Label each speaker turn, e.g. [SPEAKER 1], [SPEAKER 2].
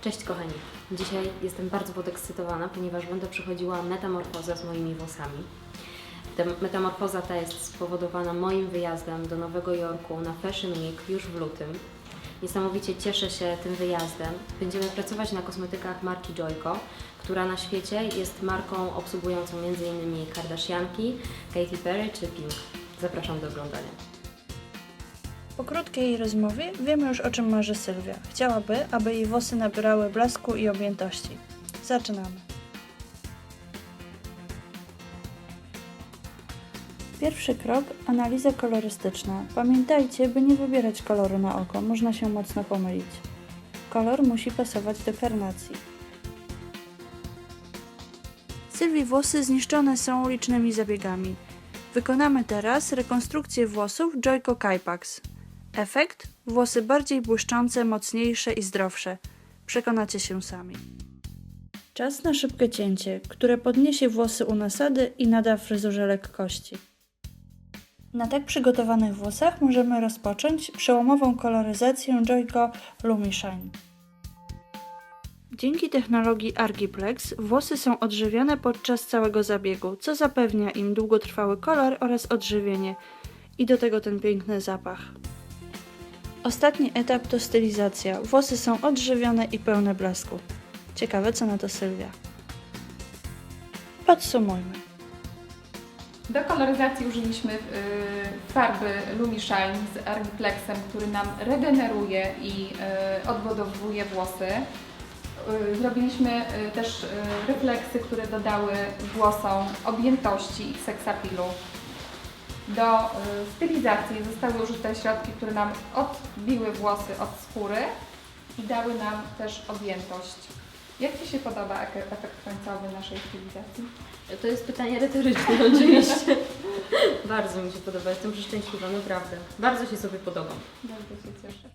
[SPEAKER 1] Cześć kochani. Dzisiaj jestem bardzo podekscytowana, ponieważ będę przechodziła metamorfozę z moimi włosami. Ta metamorfoza ta jest spowodowana moim wyjazdem do Nowego Jorku na Fashion Week już w lutym. Niesamowicie cieszę się tym wyjazdem. Będziemy pracować na kosmetykach marki Joyko, która na świecie jest marką obsługującą m.in. Kardashianki, Katy Perry czy Pink. Zapraszam do oglądania.
[SPEAKER 2] Po krótkiej rozmowie wiemy już o czym marzy Sylwia. Chciałaby, aby jej włosy nabierały blasku i objętości. Zaczynamy. Pierwszy krok analiza kolorystyczna. Pamiętajcie, by nie wybierać koloru na oko, można się mocno pomylić. Kolor musi pasować do karnacji. Sylwii włosy zniszczone są licznymi zabiegami. Wykonamy teraz rekonstrukcję włosów Joyko Kaipax. Efekt? Włosy bardziej błyszczące, mocniejsze i zdrowsze. Przekonacie się sami. Czas na szybkie cięcie, które podniesie włosy u nasady i nada fryzurze lekkości. Na tak przygotowanych włosach możemy rozpocząć przełomową koloryzację Joyko Lumishine. Dzięki technologii Argiplex włosy są odżywiane podczas całego zabiegu, co zapewnia im długotrwały kolor oraz odżywienie i do tego ten piękny zapach. Ostatni etap to stylizacja. Włosy są odżywione i pełne blasku. Ciekawe, co na to Sylwia. Podsumujmy.
[SPEAKER 3] Do koloryzacji użyliśmy y, farby Lumishine z Argiplexem, który nam regeneruje i y, odbudowuje włosy. Y, Zrobiliśmy y, też y, refleksy, które dodały włosom objętości i seksapilu. Do y, stylizacji zostały użyte środki, które nam odbiły włosy od skóry i dały nam też objętość. Jak Ci się podoba ek- efekt końcowy naszej stylizacji?
[SPEAKER 1] To jest pytanie retoryczne oczywiście. Bardzo mi się podoba, jestem przeszczęśliwa, naprawdę. Bardzo się sobie podobam.
[SPEAKER 3] Bardzo się cieszę.